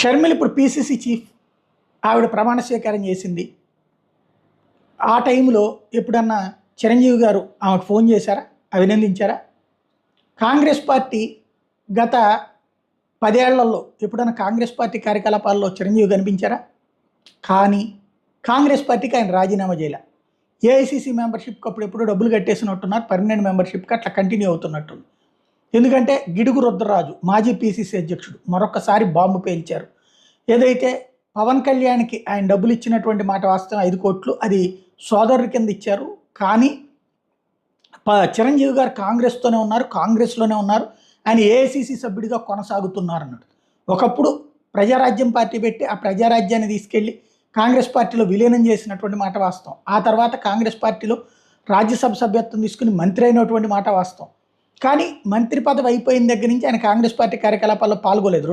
షర్మిల్ ఇప్పుడు PCC chief ఆవిడ ప్రమాణ స్వీకారం చేసింది. ఆ టైంలో ఎప్పుడన్నా చిరంజీవి గారు ఆమెకు ఫోన్ చేశారా? అభినందించారా? కాంగ్రెస్ పార్టీ గత పదేళ్ళలో ఎప్పుడన్నా కాంగ్రెస్ పార్టీ కార్యకలాపాల్లో చిరంజీవి కనిపించారా? కానీ కాంగ్రెస్ పార్టీకి ఆయన రాజీనామా చేయలే. ఏఐసీసీ మెంబర్షిప్కి అప్పుడు ఎప్పుడు డబ్బులు కట్టేసినట్టున్నారు. పర్మనెంట్ మెంబర్షిప్కి అట్లా కంటిన్యూ అవుతున్నట్టుంది. ఎందుకంటే గిడుగు రుద్రరాజు మాజీ పీసీసీ అధ్యక్షుడు మరొకసారి బాంబు పేల్చారు. ఏదైతే పవన్ కళ్యాణ్కి ఆయన డబ్బులు ఇచ్చినటువంటి మాట వాస్తవం ఐదు కోట్లు అది సోదరుడి కింద ఇచ్చారు. కానీ ప- చిరంజీవి గారు కాంగ్రెస్తోనే ఉన్నారు కాంగ్రెస్లోనే ఉన్నారు. ఆయన ఏఐసిసి సభ్యుడిగా కొనసాగుతున్నారు అన్నాడు ఒకప్పుడు ప్రజారాజ్యం పార్టీ పెట్టి ఆ ప్రజారాజ్యాన్ని తీసుకెళ్ళి కాంగ్రెస్ పార్టీలో విలీనం చేసినటువంటి మాట వాస్తవం. ఆ తర్వాత కాంగ్రెస్ పార్టీలో రాజ్యసభ సభ్యత్వం తీసుకుని మంత్రి అయినటువంటి మాట వాస్తవం. కానీ మంత్రి పదవి అయిపోయిన దగ్గర నుంచి ఆయన కాంగ్రెస్ పార్టీ కార్యకలాపాల్లో పాల్గొలేదు.